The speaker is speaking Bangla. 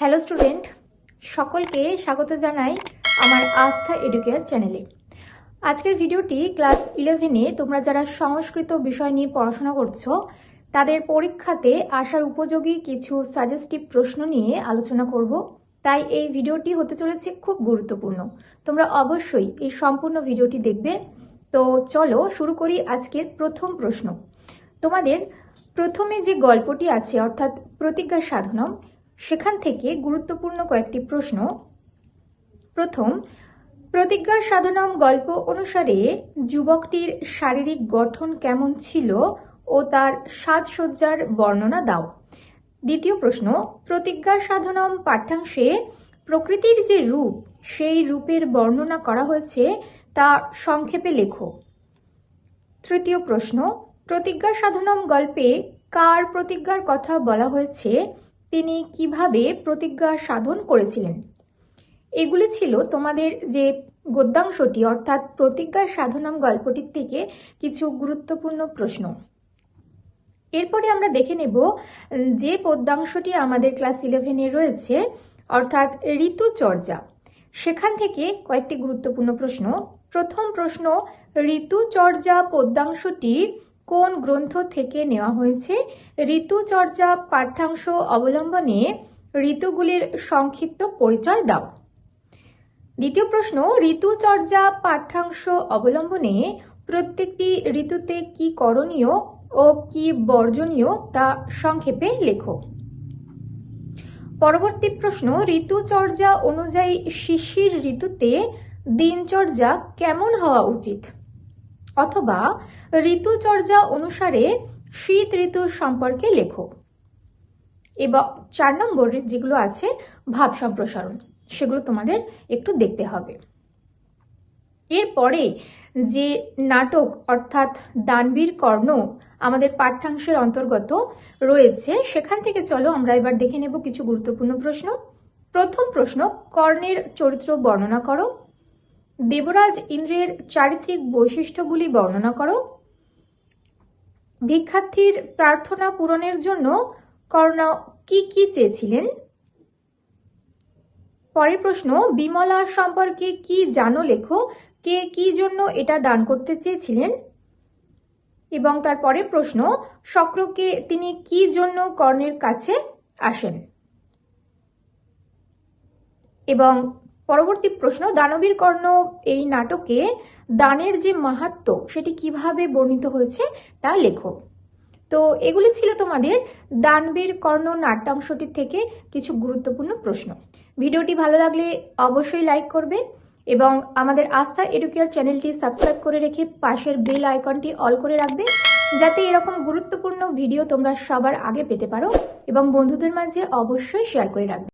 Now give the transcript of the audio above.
হ্যালো স্টুডেন্ট সকলকে স্বাগত জানাই আমার আস্থা এডুকেয়ার চ্যানেলে আজকের ভিডিওটি ক্লাস ইলেভেনে তোমরা যারা সংস্কৃত বিষয় নিয়ে পড়াশোনা করছ, তাদের পরীক্ষাতে আসার উপযোগী কিছু সাজেস্টিভ প্রশ্ন নিয়ে আলোচনা করব। তাই এই ভিডিওটি হতে চলেছে খুব গুরুত্বপূর্ণ। তোমরা অবশ্যই এই সম্পূর্ণ ভিডিওটি দেখবে। তো চলো শুরু করি আজকের প্রথম প্রশ্ন। তোমাদের প্রথমে যে গল্পটি আছে, অর্থাৎ প্রতিজ্ঞা সাধনম সেখান থেকে গুরুত্বপূর্ণ কয়েকটি প্রশ্ন। প্রথম, প্রতিজ্ঞা সাধনম গল্প অনুসারে যুবকটির শারীরিক গঠন কেমন ছিল ও তার সাজসজ্জার বর্ণনা দাও। দ্বিতীয় প্রশ্ন, প্রতিজ্ঞা সাধনম পাঠ্যাংশে প্রকৃতির যে রূপ, সেই রূপের বর্ণনা করা হয়েছে তা সংক্ষেপে লেখো। তৃতীয় প্রশ্ন, প্রতিজ্ঞা সাধনম গল্পে কার প্রতিজ্ঞার কথা বলা হয়েছে তিনি কীভাবে প্রতিজ্ঞা সাধন করেছিলেন? এগুলি ছিল তোমাদের যে গদ্যাংশটি, অর্থাৎ প্রতিজ্ঞা সাধনাম গল্পটির থেকে কিছু গুরুত্বপূর্ণ প্রশ্ন। এরপরে আমরা দেখে নেব, যে পদ্যাংশটি আমাদের ক্লাস ইলেভেনে রয়েছে, অর্থাৎ ঋতুচর্যা। সেখান থেকে কয়েকটি গুরুত্বপূর্ণ প্রশ্ন। প্রথম প্রশ্ন, ঋতুচর্যা পদ্যাংশটি কোন গ্রন্থ থেকে নেওয়া হয়েছে? ঋতুচর্যা পাঠ্যাংশ অবলম্বনে ঋতুগুলির সংক্ষিপ্ত পরিচয় দাও। দ্বিতীয় প্রশ্ন, ঋতুচর্যা পাঠ্যাংশ অবলম্বনে প্রত্যেকটি ঋতুতে কি করণীয় ও কি বর্জনীয় তা সংক্ষেপে লেখো। পরবর্তী প্রশ্ন, ঋতুচর্যা অনুযায়ী শিশির ঋতুতে দিনচর্যা কেমন হওয়া উচিত? অথবা ঋতুচর্যা অনুসারে শীত ঋতু সম্পর্কে লেখো। এবং চার নম্বরের যেগুলো আছে, ভাব সম্প্রসারণ, সেগুলো তোমাদের একটু দেখতে হবে। এরপরে যে নাটক অর্থাৎ দানবীর কর্ণ আমাদের পাঠ্যাংশের অন্তর্গত রয়েছে, সেখান থেকে চলো আমরা এবার দেখে নেব কিছু গুরুত্বপূর্ণ প্রশ্ন। প্রথম প্রশ্ন, কর্ণের চরিত্র বর্ণনা করো। দেবরাজ ইন্দ্রের চারিত্রিক বৈশিষ্ট্যগুলি বর্ণনা করো। ভিক্ষার্থীর প্রার্থনা পূরণের জন্য কর্ণ কি কি চেয়েছিলেন? পরের প্রশ্ন, বিমলা সম্পর্কে কি জানো লেখো? কে কি জন্য এটা দান করতে চেয়েছিলেন? এবং তারপরে প্রশ্ন শক্রকে তিনি কি জন্য কর্ণের কাছে আসেন? এবং পরবর্তী প্রশ্ন, দানবীর কর্ণ এই নাটকে দানের যে মাহাত্ম, সেটি কীভাবে বর্ণিত হয়েছে তা লেখো। তো এগুলি ছিল তোমাদের দানবীর কর্ণ নাট্যাংশটির থেকে কিছু গুরুত্বপূর্ণ প্রশ্ন। ভিডিওটি ভালো লাগলে অবশ্যই লাইক করবে এবং আমাদের আস্থা এডুকেয়ার চ্যানেলটি সাবস্ক্রাইব করে রেখে পাশের বেল আইকনটি অল করে রাখবে, যাতে এরকম গুরুত্বপূর্ণ ভিডিও তোমরা সবার আগে পেতে পারো এবং বন্ধুদের মাঝে অবশ্যই শেয়ার করে রাখবে।